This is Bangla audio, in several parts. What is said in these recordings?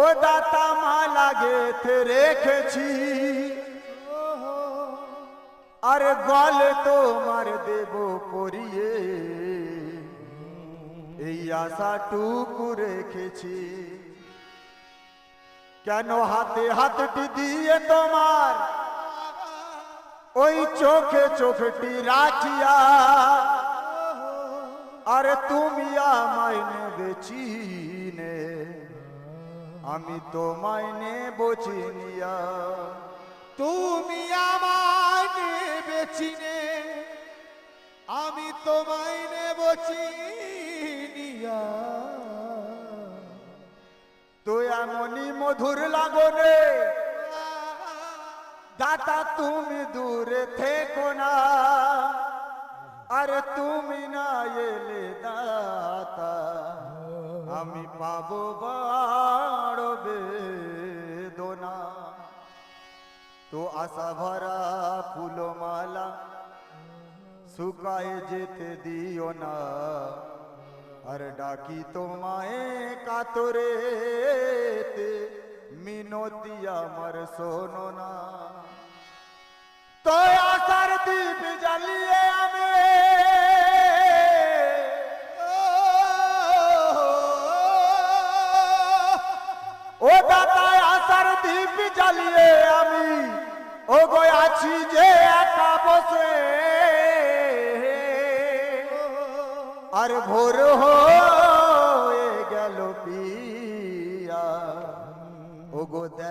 ও দাতা মালা গেথে রেখেছি। আর গলে তোমার দেব পরিয়ে। এই আশাটুকু রেখেছি। কেন হাতে হাতটি দিয়ে তোমার? ওই চোখে চোখটি রাখিয়া। আরে তুমি আমায় নেবে চিনে। আমি তোমায় নেব চিনিয়া। তুমি আমায় নেবে চিনে। আমি তোমায় নেব চিনিয়া। তো এমনই মধুর লাগনে, দাতা তুমি দূরে থেকো না। আরে তুমি তো আশা ভরা ফুলমালা শুকায় যেতে দিও না আর ডাকি তোমায় কাতরে মিনতি আমার শোনো না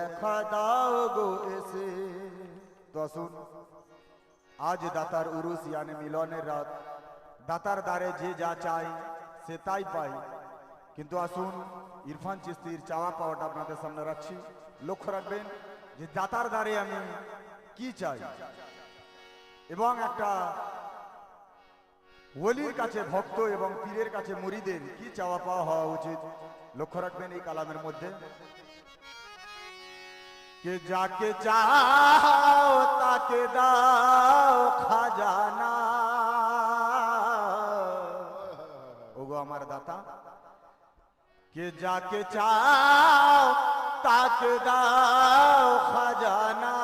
দেখা দাও গো এসে। আজ দাতার উরুস ইয়ানি মিলনের রাত। দাতার দ্বারে যে যা চাই, সে তাই পাই। কিন্তু আসুন, ইরফান চিস্তির চাওয়া পাওয়াটা আপনাদের সামনে রাখছি। লক্ষ্য রাখবেন যে দাতার দ্বারে আমি কি চাই। এবং একটা ওলির কাছে ভক্ত এবং পীরের কাছে মুরিদের কি চাওয়া পাওয়া হওয়া উচিত? লক্ষ্য রাখবেন এই কালামের মধ্যে। কে যাকে চাও তাকে দাও খাজানা। ওগো আমার দাতা, কে যাকে চাও তাকে দাও খাজানা।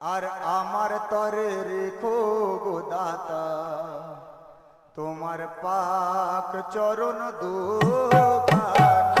আর আমার তরে রেখো গো দাতা তোমার পাক চরণ দুখানা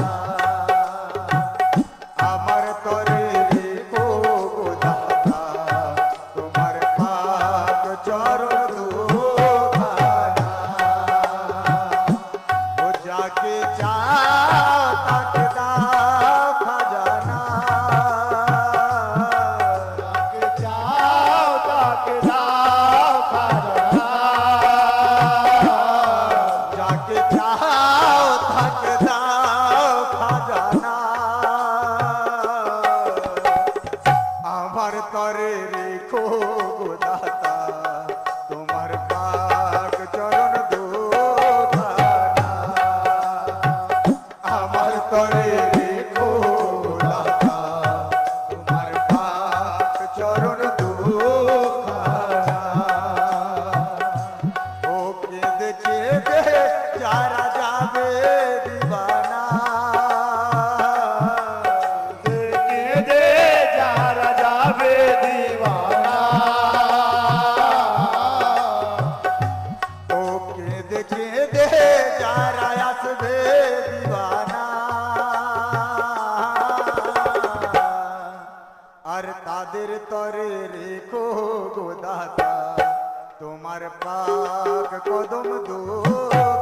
তাদের তরে রেখো গোদাতা তোমার পাক কদম দোকানা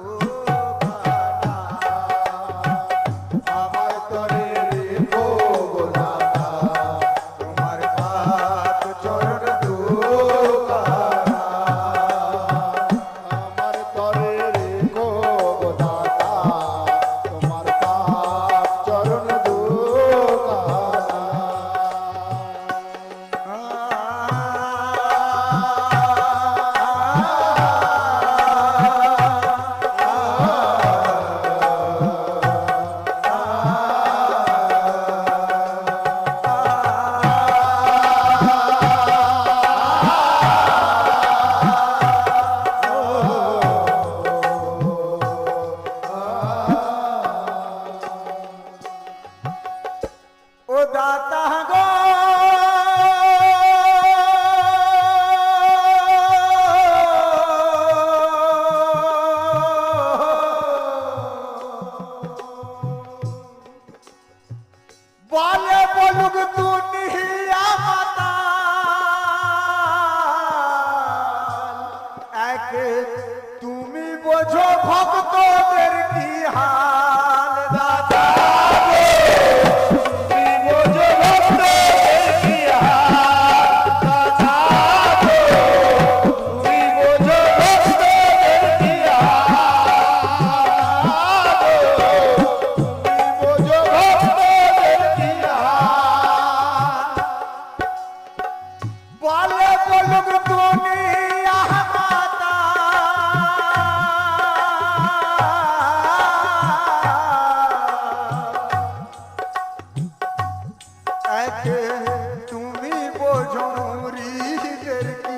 তুমি বোঝো মুরিদের কি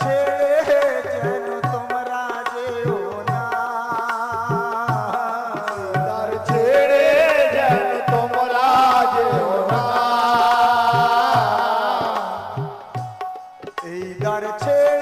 ছেড়ে যেন তোমরা যেও না। দার তোমরা যেও এই দার ছেড়ে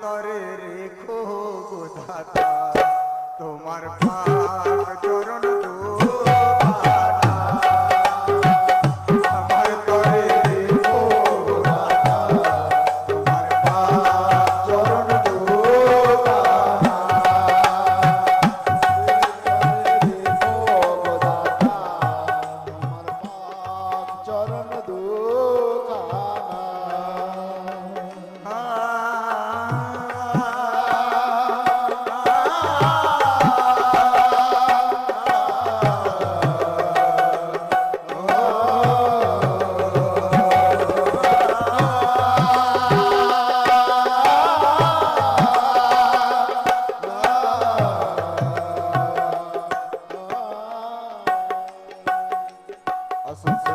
তরে রেখো গোধাতা তোমার পাক চরণ Associação.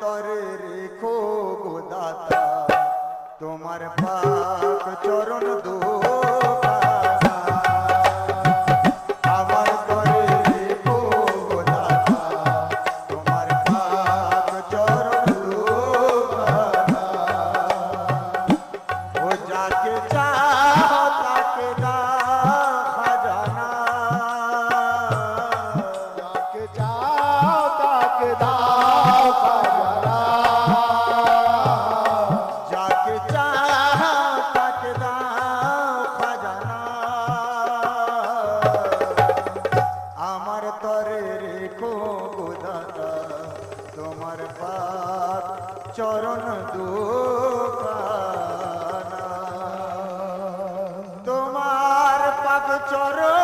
তরে রেখো গোদাতা তোমার পাক চরণ দু চরণ